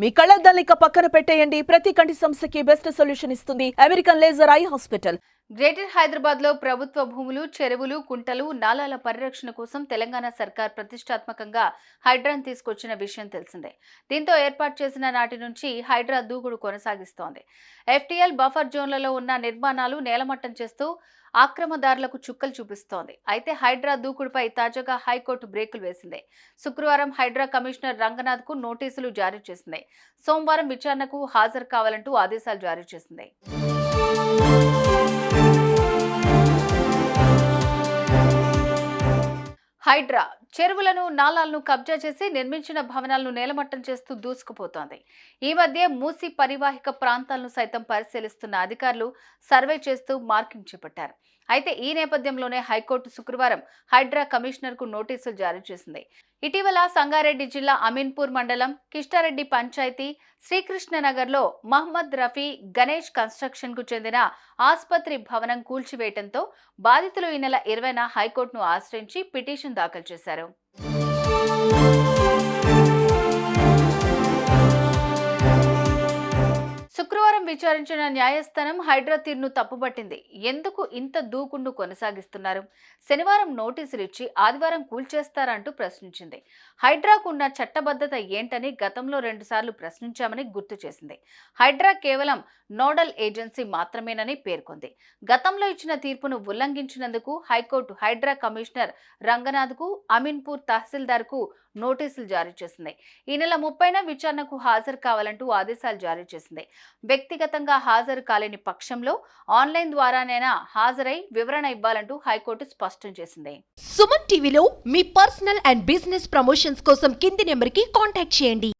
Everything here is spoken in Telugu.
మీ కళ్ళద్దాలిక పక్కన పెట్టేయండి. ప్రతి కంటి సమస్యకి బెస్ట్ సొల్యూషన్ ఇస్తుంది. American laser eye hospital greater హైదరాబాద్లో ప్రభుత్వ భూములు చెరువులు కుంటలు నాలాల పరిరక్షణ కోసం తెలంగాణ సర్కార్ ప్రతిష్టాత్మకంగా హైడ్రాన్ తీసుకొచ్చిన విషయం తెలిసిందే. దీంతో ఏర్పాటు చేసిన నాటి నుంచి హైడ్రా దూకుడు కొనసాగిస్తోంది. ఎఫ్టీఎల్ బఫర్ జోన్లలో ఉన్న నిర్మాణాలు నేలమట్టం చేస్తూ ఆక్రమదారులకు చుక్కలు చూపిస్తోంది. అయితే హైడ్రా దూకుడుపై తాజాగా హైకోర్టు బ్రేకులు వేసింది. శుక్రవారం హైడ్రా కమిషనర్ రంగనాథ్కు నోటీసులు జారీ చేసింది. సోమవారం విచారణకు హాజరు కావాలంటూ ఆదేశాలు జారీ చేసింది. హైడ్రా చెరువులను నాలాలను కబ్జా చేసి నిర్మించిన భవనాలను నేలమట్టం చేస్తూ దూసుకుపోతోంది. ఈ మధ్య మూసి పరివాహిక ప్రాంతాలను సైతం పరిశీలిస్తున్న అధికారులు సర్వే చేస్తూ మార్కింగ్ చేపట్టారు. అయితే ఈ నేపథ్యంలోనే హైకోర్టు శుక్రవారం హైడ్రా కమిషనర్కు నోటీసులు జారీ చేసింది. ఇటీవల సంగారెడ్డి జిల్లా అమీన్పూర్ మండలం కిష్టారెడ్డి పంచాయతీ శ్రీకృష్ణనగర్లో మహమ్మద్ రఫీ గణేష్ కన్స్ట్రక్షన్కు చెందిన ఆసుపత్రి భవనం కూల్చివేయడంతో బాధితులు ఈ నెల ఇరవైన హైకోర్టును ఆశ్రయించి పిటిషన్ దాఖలు చేశారు. శుక్రవారం విచారించిన న్యాయస్థానం హైడ్రా తీరును తప్పుపట్టింది. ఎందుకు ఇంత దూకుడును కొనసాగిస్తున్నారు? శనివారం నోటీసులు ఇచ్చి ఆదివారం కూల్చేస్తారంటూ ప్రశ్నించింది. హైడ్రాకున్న చట్టబద్ధత ఏంటని గతంలో రెండుసార్లు ప్రశ్నించామని గుర్తు చేసింది. హైడ్రా కేవలం నోడల్ ఏజెన్సీ మాత్రమేనని పేర్కొంది. గతంలో ఇచ్చిన తీర్పును ఉల్లంఘించినందుకు హైకోర్టు హైడ్రా కమిషనర్ రంగనాథ్కు అమీన్పూర్ తహసీల్దార్కు నోటీసులు జారీ చేసింది. ఈ నెల ముప్పైన విచారణకు హాజరు కావాలంటూ ఆదేశాలు జారీ చేసింది. వ్యక్తిగతంగా హాజరు కాలేని పక్షంలో ఆన్లైన్ ద్వారానైనా హాజరై వివరణ ఇవ్వాలంటూ హైకోర్టు స్పష్టం చేసింది. సుమన్ టీవీలో మీ పర్సనల్ అండ్ బిజినెస్ ప్రమోషన్స్ కోసం కింది నెంబర్కి కాంటాక్ట్ చేయండి.